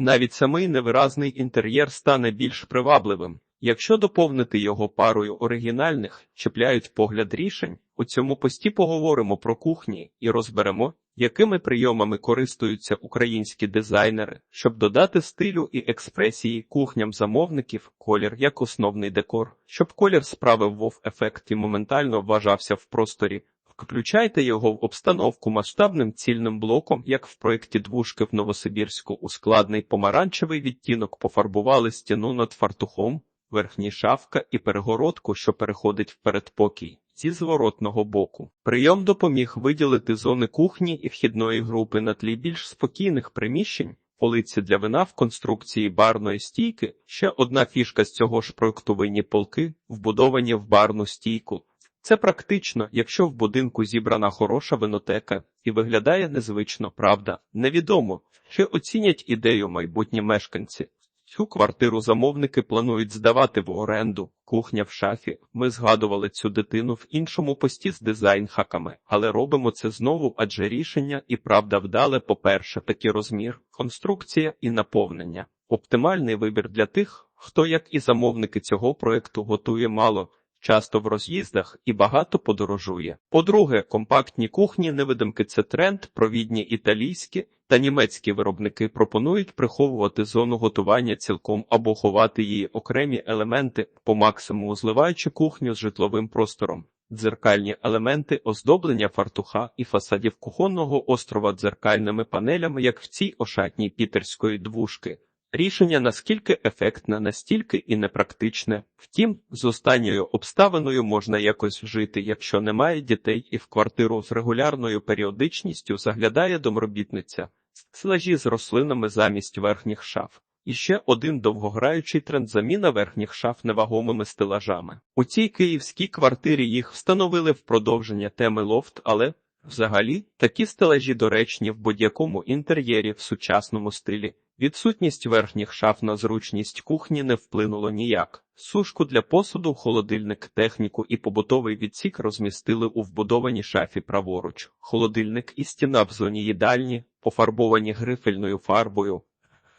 Навіть самий невиразний інтер'єр стане більш привабливим. Якщо доповнити його парою оригінальних, чіпляють погляд рішень, у цьому пості поговоримо про кухні і розберемо, якими прийомами користуються українські дизайнери, щоб додати стилю і експресії кухням замовників, колір як основний декор, щоб колір справив вов ефект і моментально вважався в просторі. Включайте його в обстановку масштабним цільним блоком, як в проєкті двушки в Новосибірську у складний помаранчевий відтінок пофарбували стіну над фартухом, верхній шафка і перегородку, що переходить в передпокій. Зі зворотного боку. Прийом допоміг виділити зони кухні і вхідної групи на тлі більш спокійних приміщень, полиці для вина в конструкції барної стійки. Ще одна фішка з цього ж проекту винні полки, вбудовані в барну стійку. Це практично, якщо в будинку зібрана хороша винотека і виглядає незвично, правда, невідомо, чи оцінять ідею майбутні мешканці. Цю квартиру замовники планують здавати в оренду, кухня в шафі. Ми згадували цю дитину в іншому пості з дизайн-хаками, але робимо це знову, адже рішення і правда вдале, по-перше, такий розмір, конструкція і наповнення. Оптимальний вибір для тих, хто, як і замовники цього проекту, готує мало. Часто в роз'їздах і багато подорожує. По-друге, компактні кухні невидимки це тренд, провідні італійські та німецькі виробники пропонують приховувати зону готування цілком або ховати її окремі елементи, по максимуму зливаючи кухню з житловим простором. Дзеркальні елементи оздоблення фартуха і фасадів кухонного острова дзеркальними панелями, як в цій ошатній пітерської двушки. Рішення наскільки ефектне, настільки і непрактичне. Втім, з останньою обставиною можна якось жити, якщо немає дітей, і в квартиру з регулярною періодичністю заглядає домробітниця, стелажі з рослинами замість верхніх шаф. І ще один довгограючий тренд заміна верхніх шаф невагомими стелажами. У цій київській квартирі їх встановили в продовження теми лофт, але взагалі такі стелажі доречні в будь-якому інтер'єрі в сучасному стилі. Відсутність верхніх шаф на зручність кухні не вплинуло ніяк. Сушку для посуду, холодильник, техніку і побутовий відсік розмістили у вбудованій шафі праворуч. Холодильник і стіна в зоні їдальні, пофарбовані грифельною фарбою.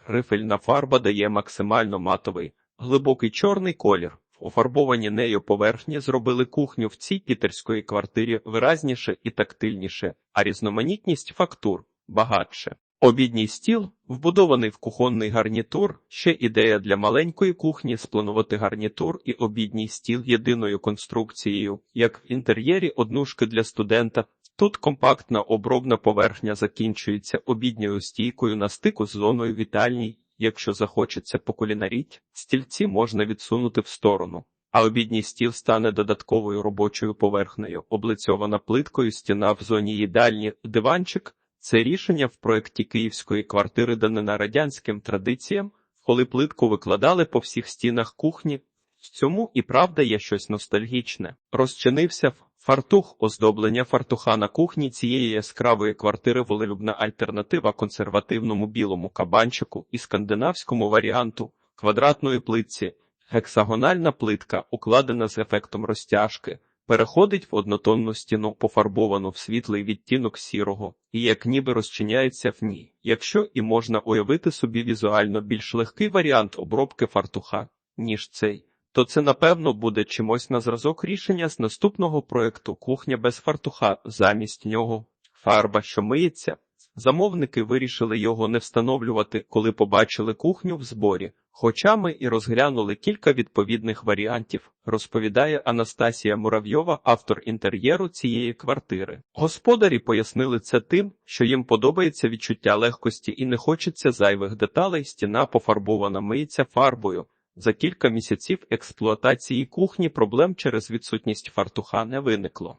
Грифельна фарба дає максимально матовий, глибокий чорний колір. Офарбовані нею поверхні зробили кухню в цій пітерської квартирі виразніше і тактильніше, а різноманітність фактур багатше. Обідній стіл, вбудований в кухонний гарнітур, ще ідея для маленької кухні спланувати гарнітур і обідній стіл єдиною конструкцією, як в інтер'єрі однушки для студента. Тут компактна обробна поверхня закінчується обідньою стійкою на стику з зоною вітальній. Якщо захочеться покулінаріть, стільці можна відсунути в сторону. А обідній стіл стане додатковою робочою поверхнею, облицьована плиткою стіна в зоні їдальні, диванчик. Це рішення в проєкті київської квартири данина радянським традиціям, коли плитку викладали по всіх стінах кухні. В цьому і правда є щось ностальгічне. Розчинився фартух оздоблення фартуха на кухні цієї яскравої квартири волелюбна альтернатива консервативному білому кабанчику і скандинавському варіанту квадратної плитці, гексагональна плитка, укладена з ефектом розтяжки переходить в однотонну стіну, пофарбовану в світлий відтінок сірого, і як ніби розчиняється в ній. Якщо і можна уявити собі візуально більш легкий варіант обробки фартуха, ніж цей, то це напевно буде чимось на зразок рішення з наступного проекту кухня без фартуха, замість нього фарба, що миється. Замовники вирішили його не встановлювати, коли побачили кухню в зборі. Хоча ми і розглянули кілька відповідних варіантів, розповідає Анастасія Муравйова, автор інтер'єру цієї квартири. Господарі пояснили це тим, що їм подобається відчуття легкості і не хочеться зайвих деталей. Стіна пофарбована миється фарбою. За кілька місяців експлуатації кухні проблем через відсутність фартуха не виникло.